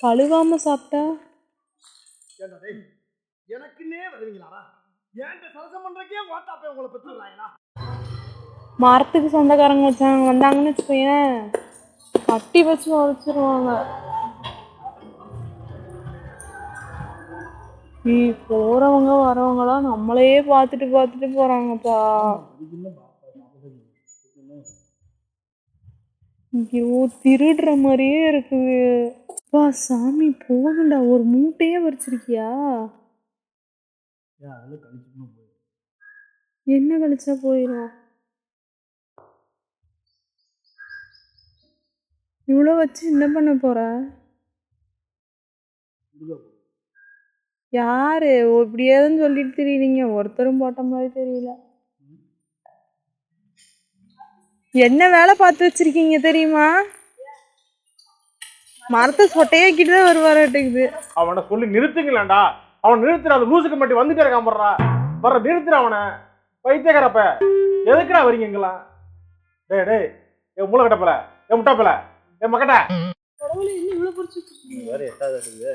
கழுவாம சாப்பிட்டா? எனக்குன்னே வருவீங்களாடா? ஏன்ட்ட சரசம் பண்றக்கே ஓட்டாப்பே உங்களை பெற்றுறாங்களா மரத்துக்கு சொந்தக்காரங்க வச்சாங்க வந்தாங்கன்னு வச்சுக்கோயேன். கட்டி வச்சு உரைச்சிருவாங்க நீ போறவங்க வரவங்களாம் நம்மளையே பார்த்துட்டு பார்த்துட்டு போறாங்கப்பா. ஐயோ திருடுற மாதிரியே இருக்குது. அப்பா சாமி போதும்டா ஒரு மூட்டையே போய் என்ன கழிச்சா போயிடும் இவ்வளோ வச்சு என்ன பண்ண போற? யாரு? ஓ, இப்படி ஏதுன்னு சொல்லிட்டு தெரியுறீங்க. ஒருத்தரும் போட்ட மாதிரி தெரியல. என்ன வேலை பார்த்து வச்சிருக்கீங்க தெரியுமா? மரத்தை சொட்டையாக்கிட்டு தான் வருவாராட்டுக்குது அவனை சொல்லி நிறுத்துங்களேன்டா. அவன் நிறுத்துற அந்த லூசுக்கு மட்டும் வந்துட்டே இருக்கான் போடுறா வர்ற நிறுத்துற அவனை. பைத்தியக்காரப்ப. எதுக்குடா வரீங்க இங்கெல்லாம்? டேய் டேய். என் மூளை கட்டப்பல என் முட்டாப்பல என் மக்கட்ட வேற எட்டாவது இருக்குது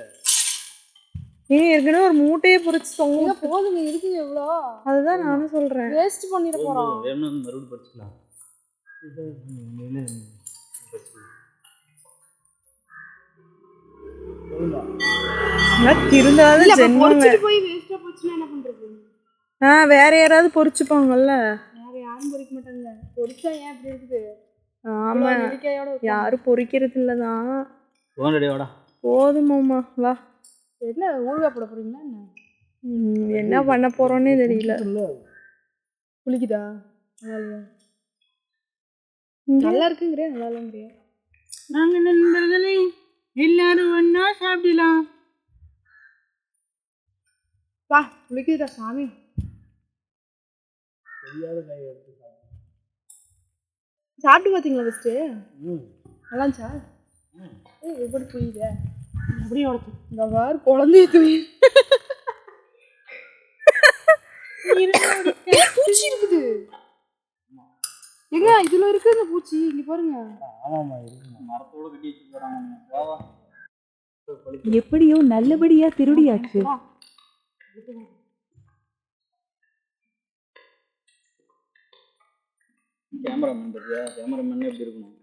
நீ ஏற்கனவே ஒரு மூட்டையை பொறிச்சு தொங்க போதுங்க இருக்குது எவ்வளோ அதுதான் நானும் சொல்றேன். வேஸ்ட் பண்ணிட போறோம். வேணும்னா மறுபடியும் படிச்சுக்கலாம். வேற யாராவது பொறிச்சுப்பாங்கல்ல? வேற யாரும் பொரிக்க மாட்டாங்க. பொரிச்சா ஏன் இப்படி இருக்குது? ஆமா. யாரும் பொறிக்கிறது இல்லதான் போதுமாம்மா வா. என்ன ஊறுகாய் போட போறீங்களா என்ன? ம், என்ன பண்ண போறோன்னே தெரியல. குளிக்குதா நல்லா? இங்க நல்லா இல்லைங்கிறியா நாங்க நண்பர்களே? எல்லாரும் ஒன்னா சாப்பிடலாம். வா குளிக்குதுடா சாமி. சாப்பிட்டு பார்த்தீங்களா ஃபஸ்ட்டு நல்லா இருந்துச்சா ஏய் எப்படி புரியுது. அப்படியே உடச்சு. இந்த மாதிரி குழந்தைய தூய் பூச்சி இருக்குது. எங்க? இதுல இருக்கு இந்த பூச்சி. இங்க பாருங்க. ஆமாமா இருக்கு மரத்தோட கட்டி வச்சு போறாங்க. வா வா. எப்படியோ நல்லபடியா திருடியாச்சு. கேமராமேன் பத்தியா? கேமராமேன் எப்படி இருக்கணும்?